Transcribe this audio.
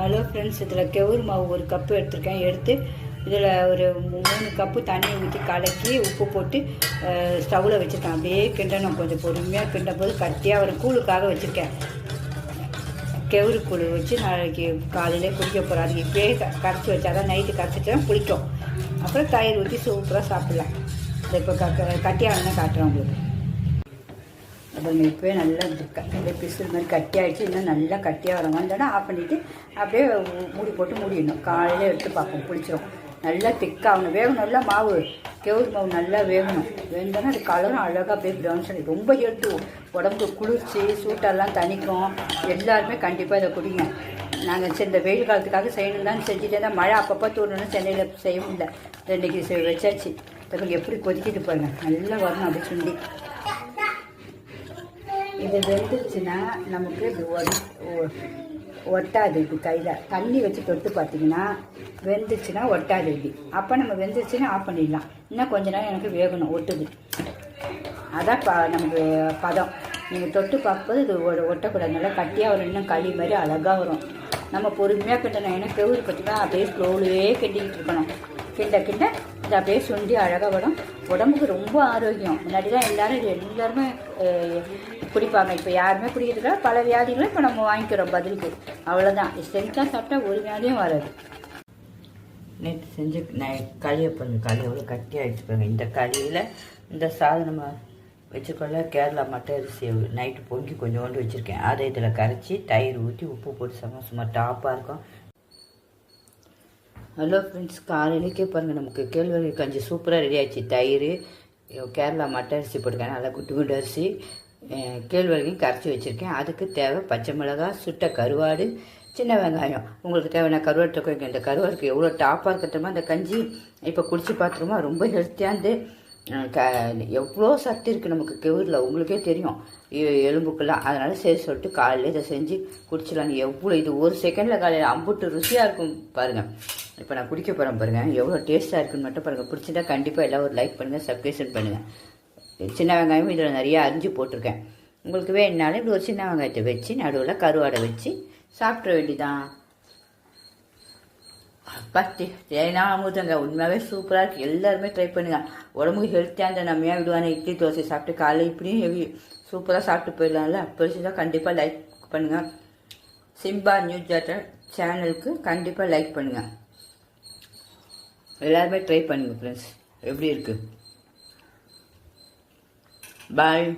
Hello friends இதில் கெவுரு மாவு ஒரு கப்பு எடுத்திருக்கேன். எடுத்து இதில் ஒரு மூணு கப்பு தண்ணி ஊற்றி கலக்கி உப்பு போட்டு ஸ்டவ்வில் வச்சுருக்கேன். அப்படியே கிண்டணும். கொஞ்சம் பொறுமையாக கிண்டும் போது கட்டியாக ஒரு கூழுக்காக வச்சுருக்கேன். கெவுரு கூழ் வச்சு நாளைக்கு காலையிலே குடிக்க போகிறோம் அதுக்கு இப்பயே க- கரைச்சி வச்சா தான் நைட்டு கரைச்சிட்டா பிடிக்கும் அப்புறம் தயிர் ஊற்றி சூப்பராக சாப்பிட்லாம். இப்போ க கட்டியாகணும் காட்டுறேன் உங்களுக்கு. அப்புறம் இப்போயே நல்லா இந்த இந்த பிசில் மாதிரி கட்டி ஆகிடுச்சு இன்னும் நல்லா கட்டியாக வர வந்தோன்னா ஆஃப் பண்ணிவிட்டு அப்படியே மூடி போட்டு மூடிடணும். காலையில் எடுத்து பார்ப்போம் புளிச்சிடும் நல்லா திக்காகணும் வேகணும் நல்லா மாவு. கெவுரு மாவு நல்லா வேகணும். வேணுன்னா அது கலரும் அழகாக அப்படியே ப்ரௌன் சொல்லி ரொம்ப ஹெல்த்து உடம்புக்கு குளிர்ச்சி சூட்டெல்லாம் தணிக்கும். எல்லாருமே கண்டிப்பாக இதை குடிங்க. நாங்கள் சரி இந்த வெயில் காலத்துக்காக செய்யணும் தான் செஞ்சுட்டே தான் மழை அப்பப்போ தூரணும்னு சென்னையில் செய்ய முடியல ரெண்டுக்கு செ- வச்சாச்சு இப்போ எப்படி கொதிக்கிட்டு பாருங்க. நல்லா வரணும் அப்படி சுண்டி. இது வெந்துருச்சுன்னா நமக்கு இது ஒட்டாது இது கையில். தண்ணி வச்சு தொட்டு பார்த்தீங்கன்னா வெந்துச்சுன்னா ஒட்டாது இது. அப்போ நம்ம வெந்துச்சுன்னா ஆஃப் பண்ணிடலாம். இன்னும் கொஞ்ச நேரம் எனக்கு வேகணும் ஒட்டுது. அதான் ப நமக்கு பதம். நீங்கள் தொட்டு பார்க்கும்போது இது ஒட்டக்கூடாது. நல்லா கட்டியாக வரும் இன்னும் களி மாதிரி அழகாக வரும். நம்ம பொறுமையாக கிண்டணும். ஏன்னா கெவுரு பார்த்தீங்கன்னா அப்படியே ஸ்லோலையே கிண்டிக்கிட்டு இருக்கணும். கிண்ட கிண்ட இது அப்படியே சுண்டி அழகாக வரும். உடம்புக்கு ரொம்ப ஆரோக்கியம். முன்னாடி தான் எல்லோரும் எல்லாருமே குடிப்பாங்க. இப்போ யாருமே குடிக்கிறதுல பல வியாதிகளும் இப்போ நம்ம வாங்கிக்கிறோம் பதிலுக்கு. அவ்வளோதான் ஸ்ட்ரென்த்தாக சாப்பிட்டா ஒரு வியாதியும் வராது. நேற்று செஞ்ச நை- களியை பாருங்க. களி எவ்வளோ கட்டி ஆகிடுச்சு பாருங்க. இந்த களியில் இந்த சாதம் நம்ம வச்சுக்கொள்ள கேரளா மட்டை அரிசி நைட்டு பொங்கி கொஞ்சோண்டு வச்சுருக்கேன். அதை இதில் கரைச்சி தயிர் ஊற்றி உப்பு போட்டு சம சும்மா டாப்பாக இருக்கும். ஹலோ ஃப்ரெண்ட்ஸ் காலையிலேக்கே பாருங்கள் நமக்கு கேழ்வரகு கஞ்சி சூப்பராக ரெடி ஆயிடுச்சு. தயிர் கேரளா மட்டை அரிசி போட்டிருக்கேன். நல்லா குட்டு குண்டு அரிசி. கேழ்வரகையும் கரைச்சி வச்சுருக்கேன். அதுக்கு தேவை பச்சை மிளகாய் சுட்ட கருவாடு சின்ன வெங்காயம். உங்களுக்கு தேவையான கருவாடு தொகைங்க இந்த கருவாடுக்கு எவ்வளோ டாப்பாக இருக்கட்டுமா அந்த கஞ்சி இப்போ குடிச்சு பார்த்துருமா ரொம்ப ஹெல்த்தியாந்து க எவ்வளோ சத்து இருக்குது நமக்கு கெவுரில் உங்களுக்கே தெரியும். எலும்புக்கெல்லாம். அதனால் சரி சொல்லிட்டு காலையில் இதை செஞ்சு குடிச்சிடலாம் எவ்வளோ இது ஒரு செகண்டில் காலையில் அம்புட்டு ருசியாக இருக்கும் பாருங்கள் இப்போ நான் குடிக்க போகிறேன் பாருங்கள் எவ்வளோ டேஸ்ட்டாக இருக்குன்னு மட்டும் பாருங்கள் பிடிச்சிட்டா கண்டிப்பாக எல்லாம் ஒரு லைக் பண்ணுங்கள் சப்ஸ்கிரிப்ஷன் பண்ணுங்கள் சின்ன வெங்காயமும் இதில் நிறைய அரிஞ்சு போட்டிருக்கேன். உங்களுக்கு வேணுனாலும் இப்படி ஒரு சின்ன வெங்காயத்தை வச்சு நடுவில் கருவாடை வச்சு சாப்பிட்ற வேண்டிதான். பத்தி தேனா அமுதங்க. உண்மையாகவே சூப்பராக இருக்குது எல்லாருமே ட்ரை பண்ணுங்க. உடம்புக்கு ஹெல்த்தியாக இருந்தால் நம்மையாக விடுவானே? இட்லி தோசை சாப்பிட்டு காலையில் இப்படியும் ஹெவி சூப்பராக சாப்பிட்டு போயிடலாம்ல? பிடிச்சதா கண்டிப்பாக லைக் பண்ணுங்கள் சிம்பா நியூஸ் ஜாட்டர் சேனலுக்கு கண்டிப்பாக லைக் பண்ணுங்கள் எல்லாருமே ட்ரை பண்ணுங்கள் ஃப்ரெண்ட்ஸ் எப்படி இருக்குது Bye.